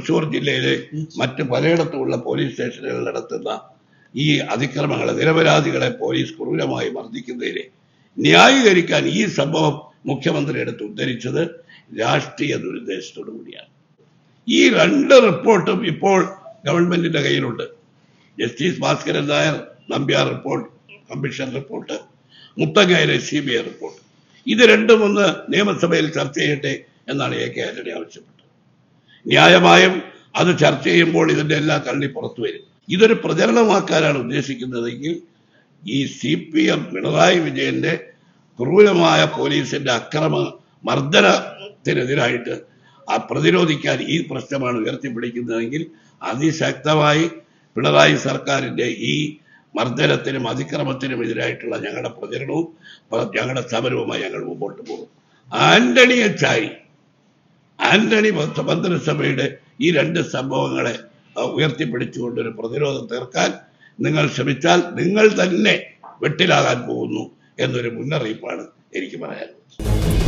തൃശ്ശൂർ ജില്ലയിലെ മറ്റ് പലയിടത്തുമുള്ള പോലീസ് സ്റ്റേഷനുകളിൽ നടത്തുന്ന ഈ അതിക്രമങ്ങളെ നിരപരാധികളെ പോലീസ് ക്രൂരമായി മർദ്ദിക്കുന്നതിനെ ന്യായീകരിക്കാൻ ഈ സംഭവം മുഖ്യമന്ത്രി എടുത്ത് ഉദ്ധരിച്ചത് രാഷ്ട്രീയ ദുരുദ്ദേശത്തോടു കൂടിയാണ്. ഈ രണ്ട് റിപ്പോർട്ടും ഇപ്പോൾ ഗവൺമെന്റിന്റെ കയ്യിലുണ്ട്. Justice Bhaskaran Nair Nambiar report commission report മുത്തങ്ങയിലെ C B I report. ഇത് രണ്ടും ഒന്ന് നിയമസഭയിൽ ചർച്ച ചെയ്യട്ടെ എന്നാണ് എ കെ ആന്റണി ആവശ്യപ്പെട്ടത്. ന്യായമായും അത് ചർച്ച ചെയ്യുമ്പോൾ ഇതിന്റെ എല്ലാ കള്ളി പുറത്തു വരും. ഇതൊരു പ്രചരണമാക്കാനാണ് ഉദ്ദേശിക്കുന്നതെങ്കിൽ ഈ സി പി എം പിണറായി വിജയന്റെ ക്രൂരമായ പോലീസിന്റെ അക്രമ മർദ്ദനത്തിനെതിരായിട്ട് പ്രതിരോധിക്കാൻ ഈ പ്രശ്നമാണ് ഉയർത്തിപ്പിടിക്കുന്നതെങ്കിൽ അതിശക്തമായി പിണറായി സർക്കാരിന്റെ ഈ മർദ്ദനത്തിനും അതിക്രമത്തിനും എതിരായിട്ടുള്ള ഞങ്ങളുടെ പ്രചരണവും ഞങ്ങളുടെ സമരവുമായി ഞങ്ങൾ മുമ്പോട്ട് പോകും. ആന്റണിയെ ചാരി ആന്റണി മന്ത്രി- മന്ത്രിസഭയുടെ ഈ രണ്ട് സംഭവങ്ങളെ ഉയർത്തിപ്പിടിച്ചുകൊണ്ട് ഒരു പ്രതിരോധം തീർക്കാൻ നിങ്ങൾ ശ്രമിച്ചാൽ നിങ്ങൾ തന്നെ വെട്ടിലാകാൻ പോകുന്നു എന്നൊരു മുന്നറിയിപ്പാണ് എനിക്ക് പറയാനുള്ളത്.